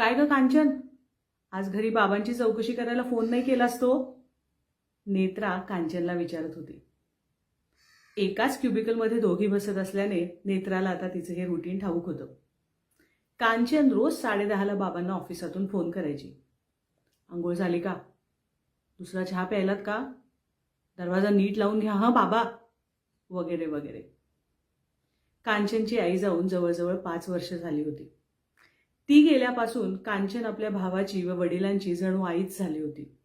काय ग कांचन? आज घरी बाबांची चौकशी करायला फोन नाही केलास तो? नेत्रा कांचनला विचारत होती. एकाच क्युबिकलमध्ये दोघी बसत असल्याने नेत्राला आता तिचं हे रुटीन ठाऊक होतं. कांचन रोज साडेदहाला बाबांना ऑफिसातून फोन करायची. आंघोळ झाली का? दुसरा चहा प्यायलात का? दरवाजा नीट लावून घ्या हां बाबा? वगैरे वगैरे. कांचनची आई जाऊन जवळजवळ पाच वर्ष झाली होती. ती गेल्यापासून कांचन आपल्या भावाची व वडिलांची जणू आईच झाली होती.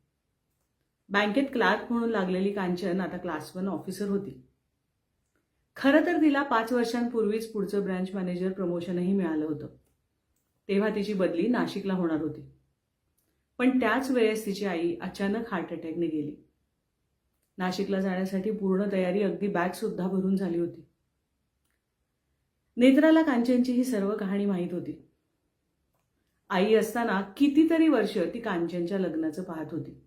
बँकेत क्लार्क म्हणून लागलेली कांचन आता क्लास वन ऑफिसर होती. खरं तर तिला पाच वर्षांपूर्वीच पुढचं ब्रँच मॅनेजर प्रमोशनही मिळालं होतं. तेव्हा तिची बदली नाशिकला होणार होती. पण त्याच वेळेस तिची आई अचानक हार्ट अटॅकने गेली. नाशिकला जाण्यासाठी पूर्ण तयारी अगदी बॅगसुद्धा भरून झाली होती. नेत्राला कांचनची ही सर्व कहाणी माहीत होती. आई असताना कितीतरी वर्ष ती कांचनच्या लग्नाचं पाहत होती.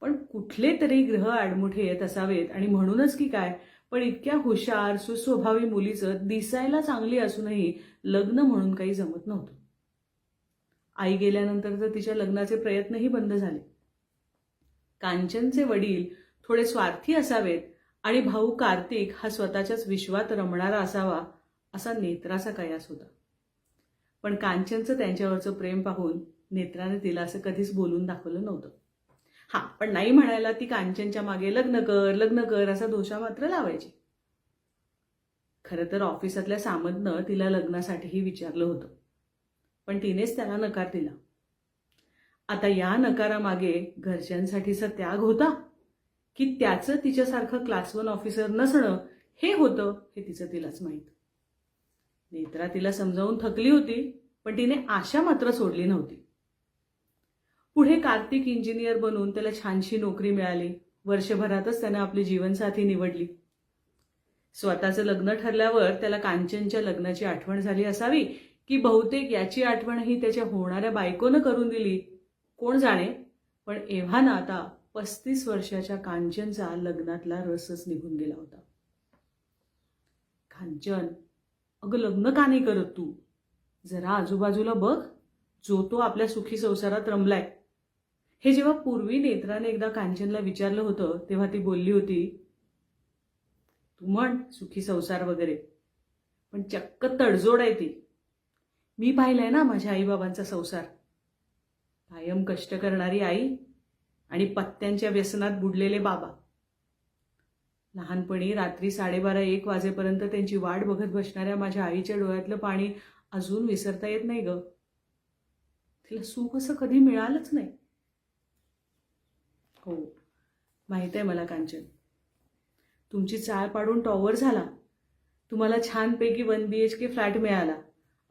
पण कुठले तरी ग्रह आडमुठे येत असावेत आणि म्हणूनच की काय? पण इतक्या हुशार सुस्वभावी मुलीचं दिसायला चांगली असूनही लग्न म्हणून काही जमत नव्हतं. आई गेल्यानंतर तर तिच्या लग्नाचे प्रयत्नही बंद झाले. कांचनचे वडील थोडे स्वार्थी असावेत आणि भाऊ कार्तिक हा स्वतःच्याच विश्वात रमणारा असावा असा नेत्राचा कयास होता. पण कांचनचं त्यांच्यावरचं प्रेम पाहून नेत्राने तिला असं कधीच बोलून दाखवलं नव्हतं. हां पण नाही म्हणायला ती कांचनच्या मागे लग्न कर लग्न कर असा दोषा मात्र लावायची. खरं तर ऑफिसातल्या सामंतनं तिला लग्नासाठीही विचारलं होतं. पण तिनेच त्याला नकार दिला. आता या नकारामागे घरच्यांसाठीचा त्याग होता की त्याचं तिच्यासारखं क्लास वन ऑफिसर नसणं हे होतं हे तिचं तिलाच माहीत. नेत्रा तिला समजावून थकली होती पण तिने आशा मात्र सोडली नव्हती. पुढे कार्तिक इंजिनियर बनून त्याला छानशी नोकरी मिळाली. वर्षभरातच त्यानं आपली जीवनसाथी निवडली. स्वतःचं लग्न ठरल्यावर त्याला कांचनच्या लग्नाची आठवण झाली असावी की बहुतेक याची आठवणही त्याच्या होणाऱ्या बायकोनं करून दिली. कोण जाणे? पण एव्हा ना आता पस्तीस वर्षाच्या कांचनचा लग्नातला रसच निघून गेला होता. कांचन अगं लग्न का नाही करत तू? जरा आजूबाजूला बघ जो तो आपल्या सुखी संसारात रमलाय. हे जेव्हा पूर्वी नेत्राने एकदा कांचनला विचारलं होतं तेव्हा ती बोलली होती तू म्हण सुखी संसार वगैरे. पण चक्क तडजोड आहे ती. मी पाहिलंय ना माझ्या आईबाबांचा संसार. कायम कष्ट करणारी आई आणि पत्त्यांच्या व्यसनात बुडलेले बाबा. लहानपणी रात्री साडेबारा एक वाजेपर्यंत त्यांची वाट बघत बसणाऱ्या माझ्या आईच्या डोळ्यातलं पाणी अजून विसरता येत नाही ग. तिला सुख असं कधी मिळालंच नाही. हो माहीत आहे मला कांचन. तुमची चाळ पाडून टॉवर झाला. तुम्हाला छानपैकी one B H K flat मिळाला.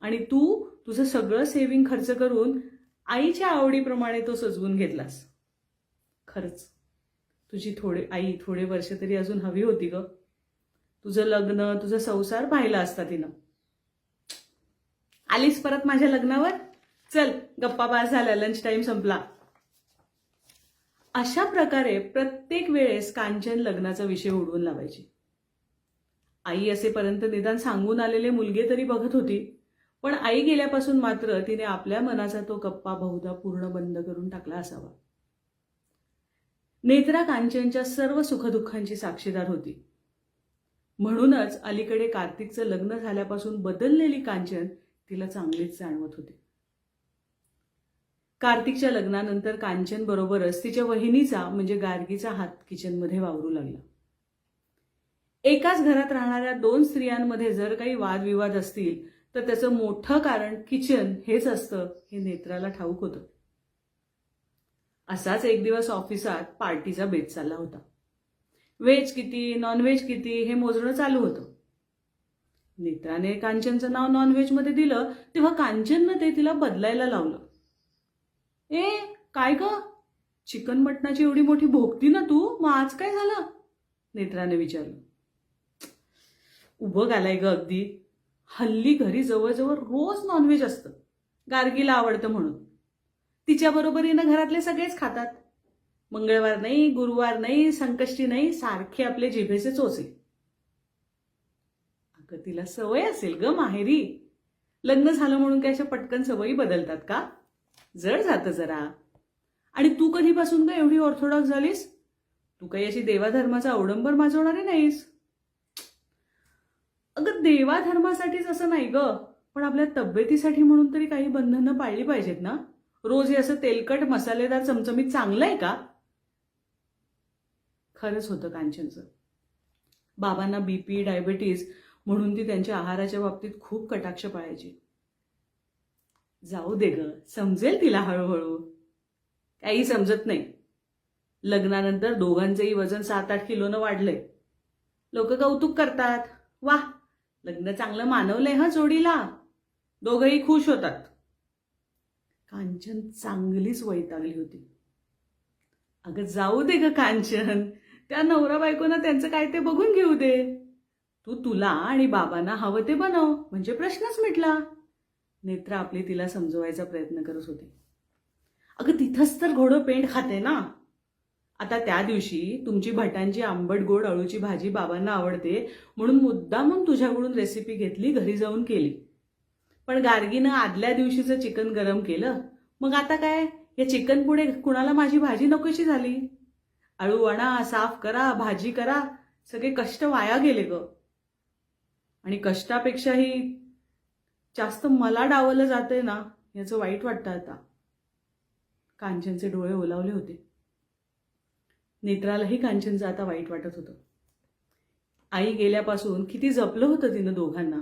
आणि तू तुझं सगळं सेव्हिंग खर्च करून आईच्या आवडीप्रमाणे तो सजवून घेतलास. खरंच. तुझी थोडे आई थोडे वर्ष तरी अजून हवी होती ग. तुझं लग्न तुझा संसार पाहिला असता तिनं. आलीस परत माझ्या लग्नावर? चल गप्पा बास झाला लंच टाइम संपला. अशा प्रकारे प्रत्येक वेळेस कांचन लग्नाचा विषय उडवून लावायची. आई असेपर्यंत निदान सांगून आलेले मुलगे तरी बघत होती पण आई गेल्यापासून मात्र तिने आपल्या मनाचा तो गप्पा बहुधा पूर्ण बंद करून टाकला असावा. नेत्रा कांचनच्या सर्व सुखदुःखांची साक्षीदार होती. म्हणूनच अलीकडे कार्तिकचं लग्न झाल्यापासून बदललेली कांचन तिला चांगलीच जाणवत होती. कार्तिकच्या लग्नानंतर कांचन बरोबरच तिच्या वहिनीचा म्हणजे गार्गीचा हात किचनमध्ये वावरू लागला. एकाच घरात राहणाऱ्या दोन स्त्रियांमध्ये जर काही वादविवाद असतील तर त्याचं मोठं कारण किचन हेच असतं हे नेत्राला ठाऊक होतं. असाच एक दिवस ऑफिसात पार्टीचा बेत चालला होता. व्हेज किती नॉनव्हेज किती हे मोजणं चालू होतं. नेत्राने कांचनचं नाव नॉनव्हेजमध्ये दिलं तेव्हा कांचननं ते तिला बदलायला लावलं. ए काय ग? चिकन मटणाची एवढी मोठी भोगती ना तू? मग आज काय झालं? नेत्राने विचारलं. उभं घालाय ग अगदी. हल्ली घरी जवळजवळ रोज नॉनव्हेज असतं. गार्गीला आवडतं म्हणून. तिच्या बरोबरीनं घरातले सगळेच खातात. मंगळवार नाही गुरुवार नाही संकष्टी नाही सारखे आपले जिभेचे चोचे. अगं तिला सवय असेल ग माहेरी. लग्न झालं म्हणून काय अशा पटकन सवयी बदलतात का? जड जातं जरा. आणि तू कधीपासून का एवढी ऑर्थोडॉक्स झालीस? तू काही अशी देवाधर्माचा अवडंबर माजवणारी नाहीस. अगं देवाधर्मासाठीच असं नाही ग. पण आपल्या तब्येतीसाठी म्हणून तरी काही बंधनं पाळली पाहिजेत ना? रोज हे असं तेलकट मसालेदार चमचमीत चांगलं आहे का? खरंच होतं कांचनचं. बाबांना बीपी डायबिटीज म्हणून ती त्यांच्या आहाराच्या बाबतीत खूप कटाक्ष पाळायची. जाऊ दे ग समजेल तिला हळूहळू. काही समजत नाही. लग्नानंतर दोघांचंही वजन सात आठ किलोनं वाढलंय. लोक कौतुक करतात. वा लग्न चांगलं मानवलंय हा जोडीला. दोघंही खुश होतात. कांचन चांगलीच वैतागली होती. अगं जाऊ दे ग कांचन त्या नवरा बायकोना त्यांचं काय ते बघून घेऊ दे. तू तुला आणि बाबांना हवं ते बनव म्हणजे प्रश्नच मिटला. नेत्र आपली तिला समजवायचा प्रयत्न करत होती. अगं तिथंच तर घोडं पेंट खाते ना. आता त्या दिवशी तुमची भटांची आंबट गोड अळूची भाजी बाबांना आवडते म्हणून मुद्दामून तुझ्याकडून रेसिपी घेतली घरी जाऊन केली. पण गार्गीनं आदल्या दिवशीचं चिकन गरम केलं. मग आता काय? या चिकन पुढे कुणाला माझी भाजी नकोशी झाली? अळू आणा साफ करा भाजी करा. सगळे कष्ट वाया गेले ग. आणि कष्टापेक्षाही जास्त मला डावलं जातंय ना याचं वाईट वाटतं आता. कांचनचे डोळे ओलावले होते. नेत्रालाही कांचनचं आता वाईट वाटत होतं. आई गेल्यापासून किती जपलं होतं तिनं दोघांना.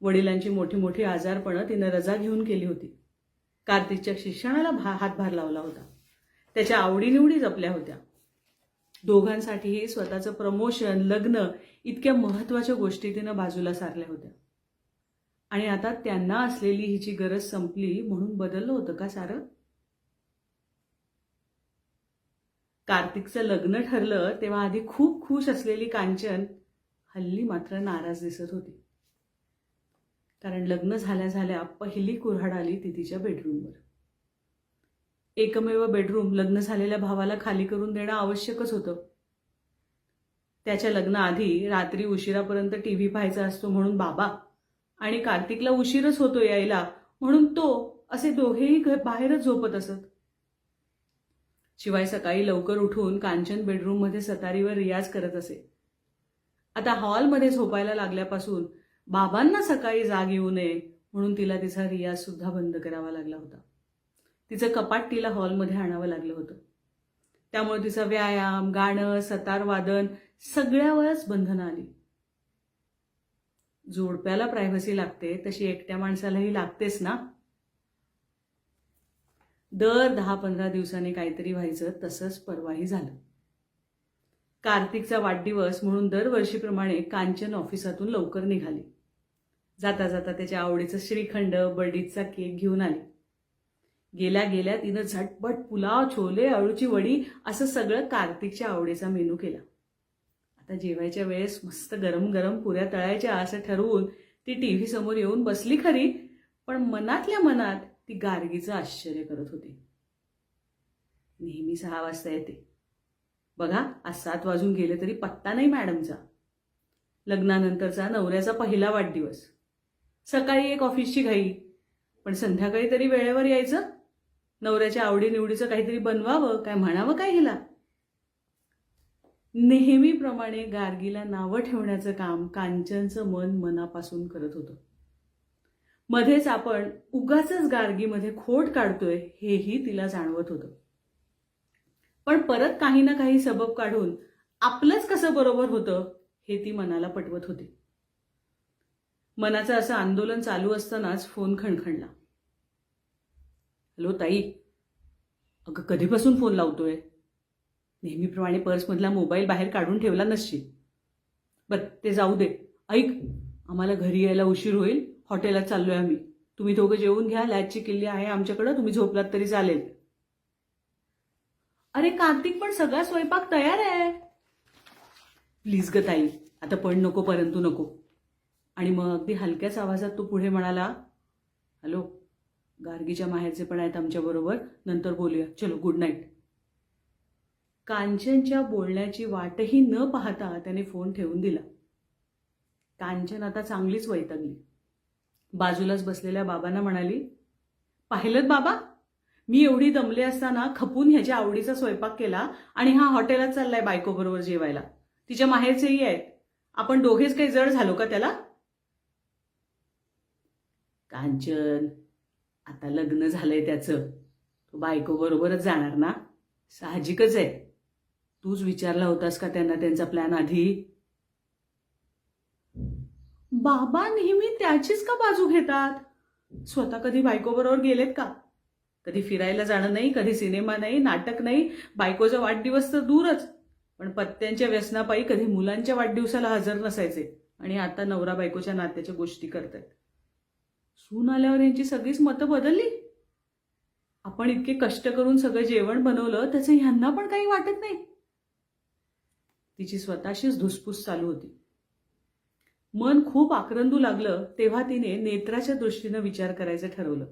वडिलांची मोठी मोठी आजारपणं तिनं रजा घेऊन केली होती. कार्तिकच्या शिक्षणाला भा हातभार लावला होता. त्याच्या आवडीनिवडी जपल्या होत्या. दोघांसाठीही स्वतःचं प्रमोशन लग्न इतक्या महत्त्वाच्या गोष्टी तिनं बाजूला सारल्या होत्या. आणि आता त्यांना असलेली हिची गरज संपली म्हणून बदललं होतं का सारं? कार्तिकचं लग्न ठरलं तेव्हा आधी खूप खुश असलेली कांचन हल्ली मात्र नाराज दिसत होती. कारण लग्न झाल्या झाल्या पहिली कुऱ्हाड आली ती तिच्या बेडरूमवर एकमेव बेडरूम लग्न झालेल्या भावाला खाली करून देणं आवश्यकच होतं. त्याच्या लग्नाआधी रात्री उशिरापर्यंत टीव्ही पाहायचा असतो म्हणून बाबा आणि कार्तिकला उशीरच होतो यायला म्हणून तो असे दोघेही घर बाहेरच झोपत असत. शिवाय सकाळी लवकर उठून कांचन बेडरूममध्ये सतारीवर रियाज करत असे. आता हॉलमध्ये झोपायला लागल्यापासून बाबांना सकाळी जाग येऊ नये म्हणून तिला तिचा रियाज सुद्धा बंद करावा लागला होता. तिचं कपाट तिला हॉलमध्ये आणावं लागलं होतं. त्यामुळे तिचा व्यायाम गाणं सतार वादन सगळ्यावरच बंधनं आली. जोडप्याला प्रायव्हसी लागते तशी एकट्या माणसालाही लागतेच ना? दर दहा पंधरा दिवसांनी काहीतरी व्हायचं तसंच परवाही झालं. कार्तिकचा वाढदिवस म्हणून दरवर्षीप्रमाणे कांचन ऑफिसातून लवकर निघाली. जाता जाता त्याच्या आवडीचं श्रीखंड बर्डीचा केक घेऊन आली. गेल्या गेल्या तिनं झटपट पुलाव छोले अळूची वडी असं सगळं कार्तिकच्या आवडीचा मेनू केला. आता जेवायच्या वेळेस मस्त गरम गरम पुऱ्या तळायच्या असं ठरवून ती टी व्ही समोर येऊन बसली खरी पण मनातल्या मनात ती गार्गीचं आश्चर्य करत होती. नेहमी सहा वाजता येते. बघा आज सात वाजून गेले तरी पत्ता नाही मॅडमचा. लग्नानंतरचा नवऱ्याचा पहिला वाढदिवस. सकाळी एक ऑफिसची घाई. पण संध्याकाळी तरी वेळेवर यायचं. नवऱ्याच्या आवडीनिवडीचं काहीतरी बनवावं काय म्हणावं काय हिला? नेहमीप्रमाणे गार्गीला नावं ठेवण्याचं काम कांचनचं मन मनापासून करत होतं. मध्येच आपण उगाच गार्गीमध्ये खोट काढतोय हेही तिला जाणवत होतं. पण परत काही ना काही सबब काढून आपलंच कसं बरोबर होतं हे ती मनाला पटवत होती. मनाचं असं आंदोलन चालू असतानाच फोन खणखणला. हॅलो ताई. अगं कधीपासून फोन लावतोय? नेहमीप्रमाणे पर्समधला मोबाईल बाहेर काढून ठेवला नसशील. बर ते जाऊ दे. ऐक आम्हाला घरी यायला उशीर होईल. हॉटेलात चाललोय आम्ही. तुम्ही दोघं जेवून घ्या. लॅचची किल्ली आहे आमच्याकडं. तुम्ही झोपलात तरी चालेल. अरे कार्तिक पण सगळा स्वयंपाक तयार आहे. प्लीज ग ताई. आता पण नको परंतु नको. आणि मग अगदी हलक्याच आवाजात तो पुढे म्हणाला हॅलो गार्गीच्या माहेरचे पण आहेत आमच्याबरोबर नंतर बोलूया. चलो गुड नाईट कांचनच्या बोलण्याची वाटही न पाहता त्याने फोन ठेवून दिला. कांचन आता चांगलीच वैतागली. बाजूलाच बसलेल्या बाबांना म्हणाली पाहिलं बाबा? मी एवढी दमले असताना खपून ह्याच्या आवडीचा स्वयंपाक केला आणि हा हॉटेलात चाललाय बायकोबरोबर जेवायला. तिच्या माहेरचेही आहेत. आपण दोघेच काही जड झालो का त्याला? कांचन आता लग्न झालंय त्याचं. तो बायको बरोबरच जाणार ना? साहजिकच आहे. तूच विचारला होतास का त्यांना त्यांचा प्लॅन आधी? बाबा नेहमी त्याचीच का बाजू घेतात? स्वतः कधी बायको बरोबर गेलेत का? कधी फिरायला जाणं नाही कधी सिनेमा नाही नाटक नाही. बायकोचा वाढदिवस तर दूरच. पण पत्त्यांच्या व्यसनापायी कधी मुलांच्या वाढदिवसाला हजर नसायचे आणि आता नवरा बायकोच्या नात्याच्या गोष्टी करतायत. सून आल्यावर यांची सगळीच मतं बदलली? आपण इतके कष्ट करून सगळं जेवण बनवलं त्याचं ह्यांना पण काही वाटत नाही. तिची स्वतःशीच धुसफूस चालू होती. मन खूप आक्रंदू लागलं तेव्हा तिने नेत्राच्या दृष्टीनं विचार करायचं ठरवलं.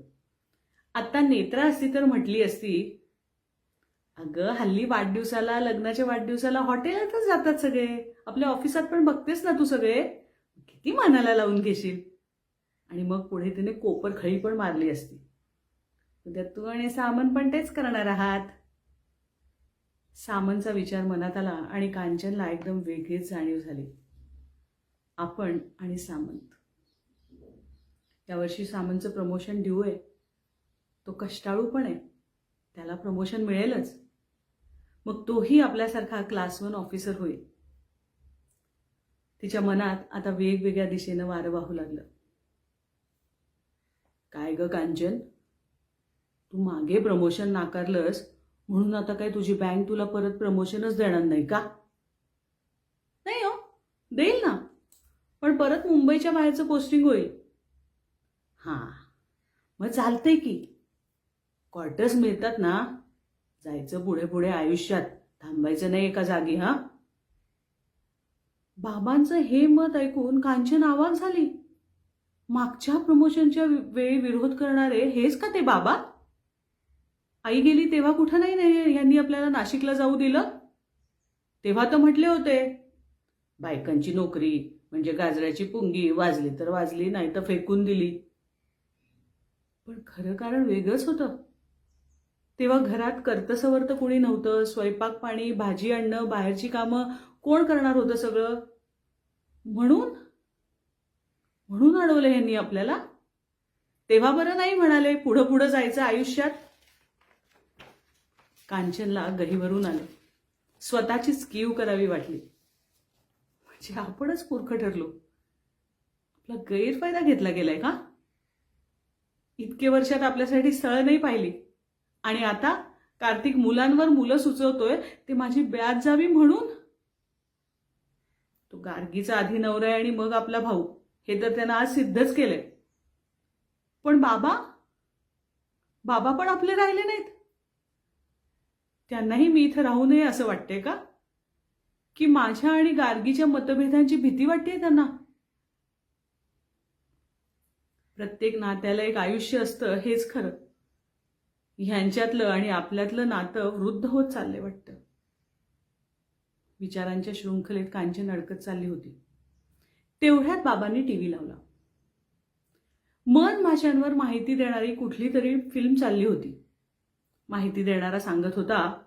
आता नेत्रा असती तर म्हटली असती अगं हल्ली वाढदिवसाला लग्नाच्या वाढदिवसाला हॉटेलातच जातात सगळे. आपल्या ऑफिसात पण बघतेस ना तू सगळे. किती मनाला लावून घेशील? आणि मग पुढे तिने कोपर खळी पण मारली असती. उद्या तू आणि सामन पण तेच करणार आहात. सामनचा विचार मनात आला आणि कांचनला एकदम वेगळीच जाणीव झाली. आपण आणि सामंत. यावर्षी सामंतचं प्रमोशन ड्यू आहे. तो कष्टाळू पण आहे. त्याला प्रमोशन मिळेलच. मग तोही आपल्यासारखा क्लास वन ऑफिसर होईल. तिच्या मनात आता वेगवेगळ्या दिशेनं वारं वाहू लागलं. काय ग कांचन? तू मागे प्रमोशन नाकारलंस म्हणून आता काय तुझी बँक तुला परत प्रमोशनच देणार नाही का? नाही हो देईल ना. पण परत मुंबईच्या बाहेरचं पोस्टिंग होईल. हां मग चालतंय की. क्वार्टर्स मिळतात ना. जायचं पुढे पुढे आयुष्यात. थांबायचं नाही एका जागी हा? बाबांचं हे मत ऐकून कांचन आवाज झाली. मागच्या प्रमोशनच्या वेळी विरोध करणारे हेच का ते बाबा? आई गेली तेव्हा कुठं नाही नाही यांनी आपल्याला नाशिकला जाऊ दिलं? तेव्हा तर म्हटले होते बायकांची नोकरी म्हणजे गाजराची पुंगी वाजली तर वाजली नाही तर फेकून दिली. पण खरं कारण वेगळंच होतं. तेव्हा घरात कर्तसवर्त कुणी नव्हतं स्वयंपाक पाणी भाजी आणणं बाहेरची कामं कोण करणार होतं सगळं? म्हणून म्हणून अडवलं यांनी आपल्याला. तेव्हा बरं नाही म्हणाले पुढं पुढं जायचं आयुष्यात. कांचनला गहीवरून आलं. स्वतःचीच कीव करावी वाटली. म्हणजे आपणच मूर्ख ठरलो. आपला गैरफायदा घेतला गेलाय का? इतके वर्षात आपल्यासाठी स्थळं नाही पाहिली. आणि आता कार्तिक मुलांवर मुलं सुचवतोय ते माझी ब्याज जावी म्हणून? तो गार्गीचा आधी नवरा आहे आणि मग आपला भाऊ. हे तर त्यानं आज सिद्धच केलंय. पण बाबा बाबा पण आपले राहिले नाहीत. त्यांनाही मी इथं राहू नये असं वाटतंय का? की माझ्या आणि गार्गीच्या मतभेदांची भीती वाटते त्यांना? प्रत्येक नात्याला एक आयुष्य असतं हेच खरं. ह्यांच्यातलं आणि आपल्यातलं नातं वृद्ध होत चालले वाटतं. विचारांच्या शृंखलेत कांचन अडकत चालली होती. तेवढ्यात बाबांनी टीव्ही लावला. मन माशांवर माहिती देणारी कुठली तरी फिल्म चालली होती. माहिती देणारा सांगत होता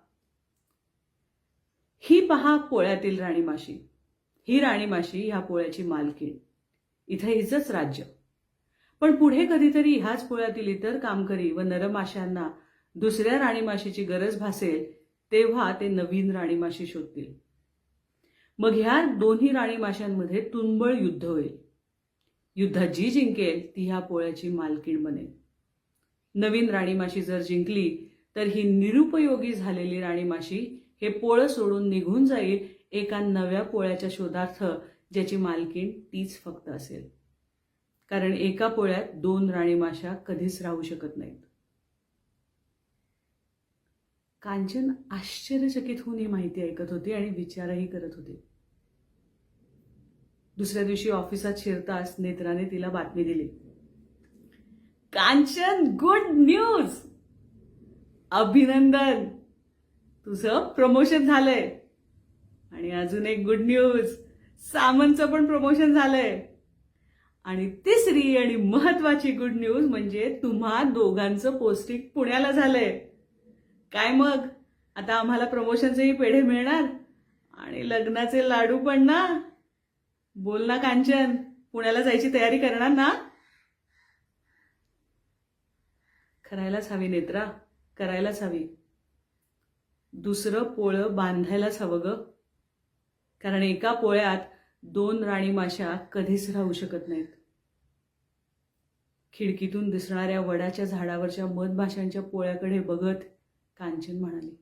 ही पहा पोळ्यातील राणी माशी ही राणी माशी ह्या पोळ्याची मालकीण. इथं हिचंच राज्य. पण पुढे कधीतरी ह्याच पोळ्यातील इतर कामकरी व नरमाशांना दुसऱ्या राणीमाशीची गरज भासेल तेव्हा ते नवीन राणीमाशी शोधतील. मग ह्या दोन्ही राणीमाशांमध्ये तुंबळ युद्ध होईल. युद्धात जी जिंकेल ती ह्या पोळ्याची मालकीण बनेल. नवीन राणीमाशी जर जिंकली तर ही निरुपयोगी झालेली राणीमाशी हे पोळं सोडून निघून जाईल एका नव्या पोळ्याच्या शोधार्थ ज्याची मालकीण तीच फक्त असेल. कारण एका पोळ्यात दोन राणीमाशा कधीच राहू शकत नाहीत. कांचन आश्चर्यचकित होऊन ही माहिती ऐकत होती आणि विचारही करत होती. दुसऱ्या दिवशी ऑफिसात शिरताच नेत्राने तिला बातमी दिली. कांचन गुड न्यूज अभिनंदन! तुझं प्रमोशन झालंय. आणि अजून एक गुड न्यूज सामनचं पण प्रमोशन झालंय. आणि तिसरी आणि महत्वाची गुड न्यूज म्हणजे तुम्हा दोघांचं पोस्टिंग पुण्याला झालंय. काय मग? आता आम्हाला प्रमोशनचेही पेढे मिळणार. आणि लग्नाचे लाडू पण ना? बोल ना कांचन. पुण्याला जायची तयारी करणार ना? करायलाच हवी नेत्रा. करायलाच हवी. दुसरं पोळं बांधायलाच हवं ग. कारण एका पोळ्यात दोन राणी माशा कधीच राहू शकत नाहीत. खिडकीतून दिसणाऱ्या वडाच्या झाडावरच्या मधमाशांच्या पोळ्याकडे बघत कांचन म्हणाली.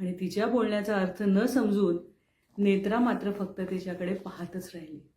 आणि तिच्या बोलण्याचा अर्थ न समजून नेत्रा मात्र फक्त तिच्याकडे पाहतच राहिली.